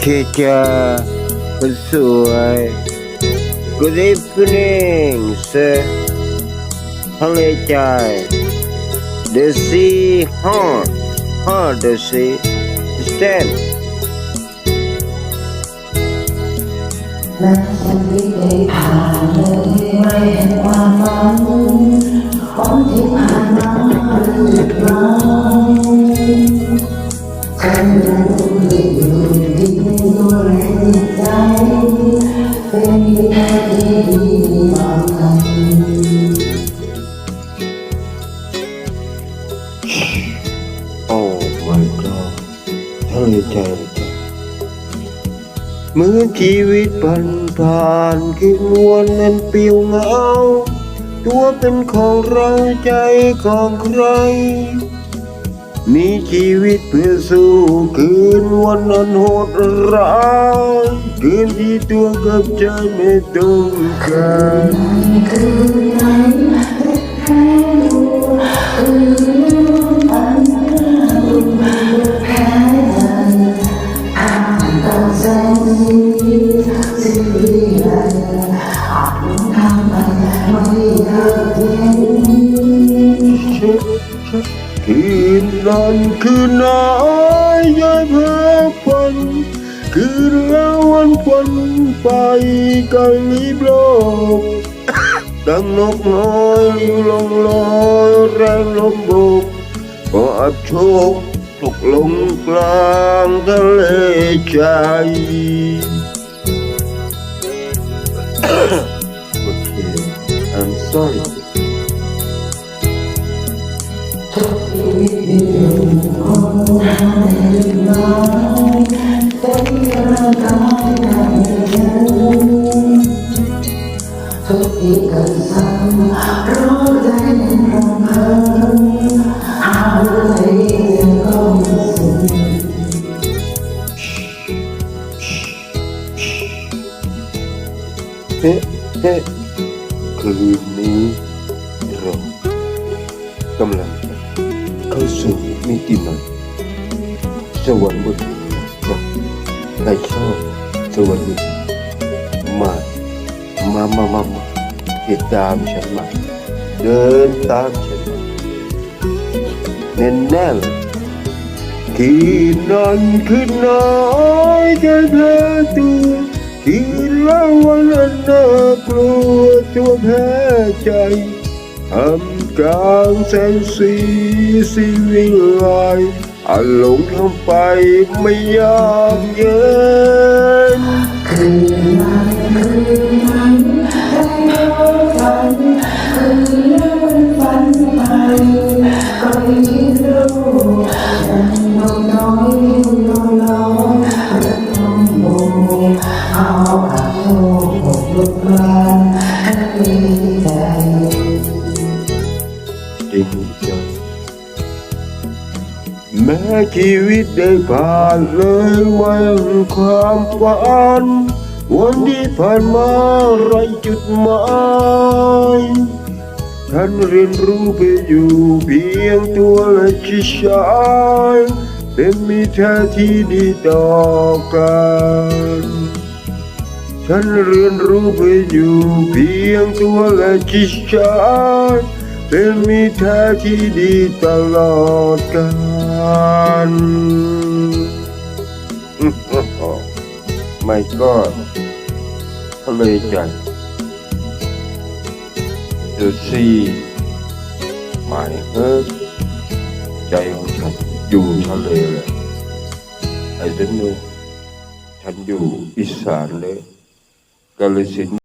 เคจ้าคนสวย Good evening sir ทะเลใจ The sea hot hot the sea stand และชีวิตไใจเป็นแค่ที่ดีมากกันโอ้ my god ทะเลใจจ้ะเหมือนชีวิตผ่านผ่านคืนวันนั้นเปลี่ยวเหงา ตัวเป็นของเราใจของใคร มีชีวิตเพื่อสู้คืนวันนั้นโหดร้ายคืนที่ตัวกับใจไม่ต้องการต้องแสงสีสีใหญ่อาจทำไปไม่เลิกเย็น นนั้นคืนน้อยยายเพ้อฝัน คืนแล้ววันฝันไปไกลลิบโลกดังนกน้อยอยู่ลงลอยแรงลมบกก็อับโชคตกลงกลางทะเลใจโอเค I'm sorry เฮ้เฮ้คืนนี้เรากำลังเข้าสู่มิติใหม่สวรรค์บนดินนะใครชอบสวรรค์บนมา มา มา มา ติดตามฉันมาเดินตามฉันมาแน่นแน่เลยที่นั่นคือน้อยแค่เธอตัวที่แล้ววันนั้นน่ากลัวตัวแพ้ใจทำกลางแสงสีสีวิไลอารมณ์ทำไปไม่ยากเย็นคืนนั้นคืน ม้ชีวิตได้ผ่านเลยวันความฝันวันที่ผ่านมาไรจุดหมายฉันเรียนรู้ไปอยู่เพียงตัวและชิชายเป็นมิตรที่ดีต่อกันฉันเรียนรู้ไปอยู่เพียงตัวและจิตใจ เป็นมิตรที่ดีตลอดกาลไม่ก็ทะเลใจ The sea my heart ใจของฉันอยู่ทะเลเลย I don't know ฉันอยู่อีสานเลยกาลสิน